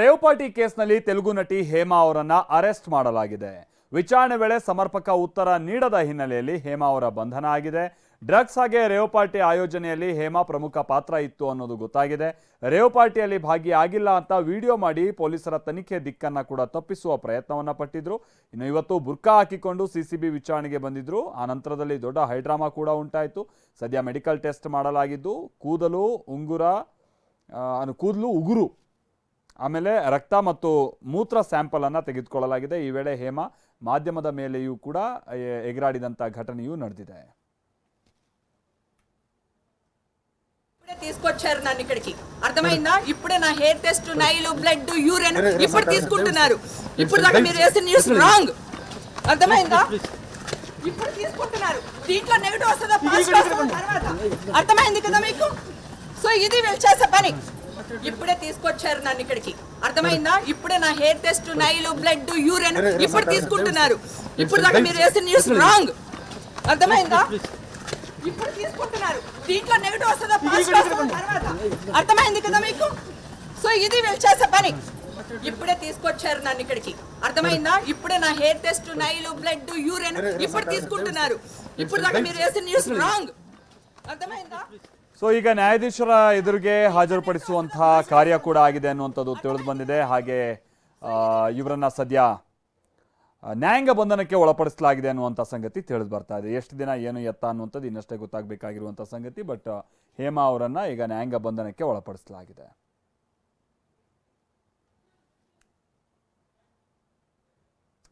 Rave party ಕೇಸ್ನಲ್ಲಿ ತೆಲುಗು ನಟಿ ಹೇಮಾ ಅವರನ್ನ ಅರೆಸ್ಟ್ ಮಾಡಲಾಗಿದೆ. ವಿಚಾರಣೆ ವೇಳೆ ಸಮರ್ಪಕ ಉತ್ತರ ನೀಡದ ಹಿನ್ನೆಲೆಯಲ್ಲಿ ಹೇಮಾ ಅವರ ಬಂಧನ ಆಗಿದೆ. ಡ್ರಗ್ಸ್ ಹಾಗೆ ರೇವ್ ಪಾರ್ಟಿ ಆಯೋಜನೆಯಲ್ಲಿ ಹೇಮಾ ಪ್ರಮುಖ ಪಾತ್ರ ಇತ್ತು ಅನ್ನೋದು ಗೊತ್ತಾಗಿದೆ. ರೇವ್ ಪಾರ್ಟಿಯಲ್ಲಿ ಭಾಗಿಯಾಗಿಲ್ಲ ಅಂತ ವಿಡಿಯೋ ಮಾಡಿ ಪೊಲೀಸರ ತನಿಖೆ ದಿಕ್ಕನ್ನ ಕೂಡ ತಪ್ಪಿಸುವ ಪ್ರಯತ್ನವನ್ನ ಪಟ್ಟಿದ್ರು. ಇನ್ನು ಇವತ್ತು ಬುರ್ಕಾ ಹಾಕಿಕೊಂಡು ಸಿಸಿಬಿ ವಿಚಾರಣೆಗೆ ಬಂದಿದ್ರು. ಆ ನಂತರದಲ್ಲಿ ದೊಡ್ಡ ಹೈಡ್ರಾಮಾ ಕೂಡ ಉಂಟಾಯಿತು. ಸದ್ಯ ಮೆಡಿಕಲ್ ಟೆಸ್ಟ್ ಮಾಡಲಾಗಿದ್ದು, ಕೂದಲು, ಉಂಗುರ ಕೂದಲು ಉಗುರು ಆಮೇಲೆ ರಕ್ತ ಮತ್ತು ಮೂತ್ರ ಸ್ಯಾಂಪಲ್ ಅನ್ನ ತೆಗೆದುಕೊಳ್ಳಲಾಗಿದೆ ಈ ವೇಳೆ ಹೇಮಾ ಮಾಧ್ಯಮದ ಮೇಲೆಯೂ ಕೂಡ ಎ- ಎಗರಾಡಿದಂಥ ಘಟನೆಯೂ ನಡೆದಿದೆ ఇప్పుడే తీసుకొచ్చారు నన్ను ఇక్కడికి అర్థమైందా ఇప్పుడే నా hair test nail blood urine ఇప్పుడు తీసుకుంటున్నారు ఇప్పుడు దాకా మీరు వేసిన న్యూస్ రాంగ్ అర్థమైందా ఇప్పుడు తీసుకుంటున్నారు దీంట్లో నెగిటివ్ వస్తుందా పాజిటివ్ వస్తుందా తర్వాత అర్థమైంది కదా మీకు సో ఇది వీళ్ళు చేసే పని ఇప్పుడే తీసుకొచ్చారు నన్ను ఇక్కడికి అర్థమైందా ఇప్పుడే నా hair test nail blood urine ఇప్పుడు తీసుకుంటున్నారు ఇప్పుడు దాకా మీరు వేసిన న్యూస్ రాంగ్ అర్థమైందా ఇప్పుడు తీసుకుంటున్నారు దీంట్లో నెగిటివ్ వస్తుందా తర్వాత అర్థమైంది కదా మీకు సో ఇది వీళ్ళు చేసే పని ఇప్పుడే తీసుకొచ్చారు నన్ను ఇక్కడికి అర్థమైందా ఇప్పుడే నా hair test nail blood urine ఇప్పుడు తీసుకుంటున్నారు ఇప్పుడు దాకా మీరు వేసిన న్యూస్ రాంగ్ అర్థమైందా ಸೊ ಈಗ ನ್ಯಾಯಾಧೀಶರ ಎದುರಿಗೆ ಹಾಜರುಪಡಿಸುವಂತಹ ಕಾರ್ಯ ಕೂಡ ಆಗಿದೆ ಅನ್ನುವಂಥದ್ದು ತಿಳಿದು ಬಂದಿದೆ. ಹಾಗೆ ಇವರನ್ನ ಸದ್ಯ ನ್ಯಾಯಾಂಗ ಬಂಧನಕ್ಕೆ ಒಳಪಡಿಸಲಾಗಿದೆ ಅನ್ನುವಂಥ ಸಂಗತಿ ತಿಳಿದು ಬರ್ತಾ ಇದೆ. ಎಷ್ಟು ದಿನ, ಏನು ಎತ್ತ ಅನ್ನುವಂಥದ್ದು ಇನ್ನಷ್ಟೇ ಗೊತ್ತಾಗಬೇಕಾಗಿರುವಂಥ ಸಂಗತಿ, ಬಟ್, ಹೇಮಾ ಅವರನ್ನು ಈಗ ನ್ಯಾಯಾಂಗ ಬಂಧನಕ್ಕೆ ಒಳಪಡಿಸಲಾಗಿದೆ.